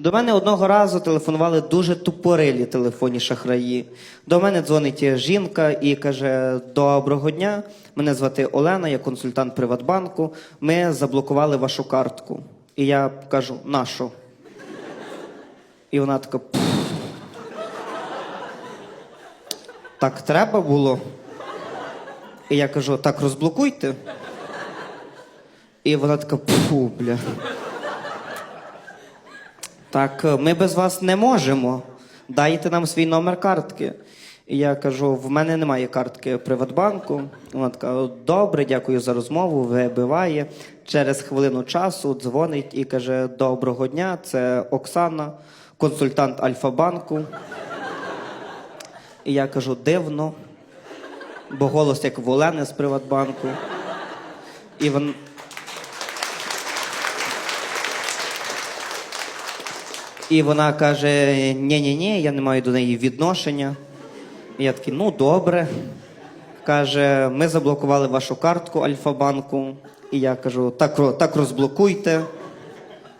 До мене одного разу телефонували дуже тупорилі телефонні шахраї. До мене дзвонить жінка і каже: Доброго дня, мене звати Олена, я консультант Приватбанку. Ми заблокували вашу картку. І я кажу, нашу. І вона така. «Пф, Так треба було. І я кажу, так розблокуйте. І вона така, пфу, бля. Так, е, ми без вас не можемо. Дайте нам свій номер картки. І я кажу: в мене немає картки Приватбанку. Вона така: добре, дякую за розмову. Вибиває. Через хвилину часу дзвонить і каже: Доброго дня, це Оксана, консультант Альфа-банку. І я кажу, дивно, бо голос як в Олени з Приватбанку. І вон... І вона каже: ні-ні-ні, я не маю до неї відношення. І я такий, ну добре. Каже, ми заблокували вашу картку Альфа-банку. І я кажу, так, так розблокуйте.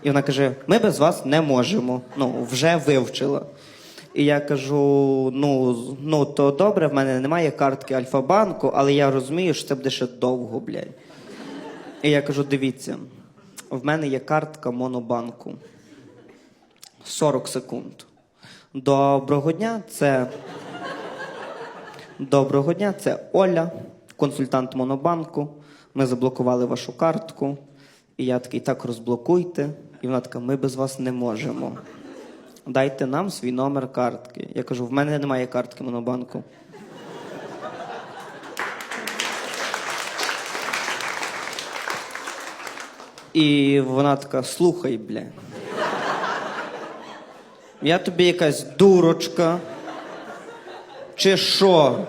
І вона каже: ми без вас не можемо. Ну, вже вивчила. І я кажу: ну, ну то добре, в мене немає картки Альфа-банку, але я розумію, що це буде ще довго, блядь. І я кажу: дивіться, в мене є картка Монобанку. 40 секунд. Доброго дня, це. Доброго дня, це Оля, консультант Монобанку. Ми заблокували вашу картку. І я такий, так розблокуйте. І вона така, ми без вас не можемо. Дайте нам свій номер картки. Я кажу, в мене немає картки Монобанку. І вона така, слухай, бля. Я тобі якась дурочка. Чи що?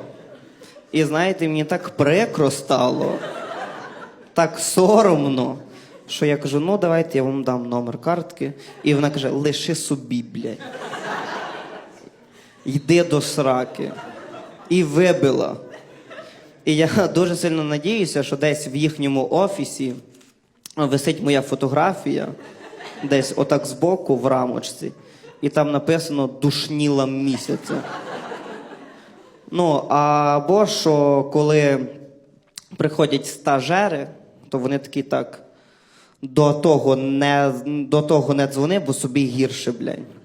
І знаєте, мені так прикро стало, так соромно, що я кажу: ну давайте я вам дам номер картки. І вона каже: лиши собі, блядь. Йди до сраки. І вибила. І я дуже сильно надіюся, що десь в їхньому офісі висить моя фотографія, десь отак збоку в рамочці, і там написано душніла місяця. Ну, або що коли приходять стажери, то вони такі так. До того не, до того не дзвони, бо собі гірше, блядь.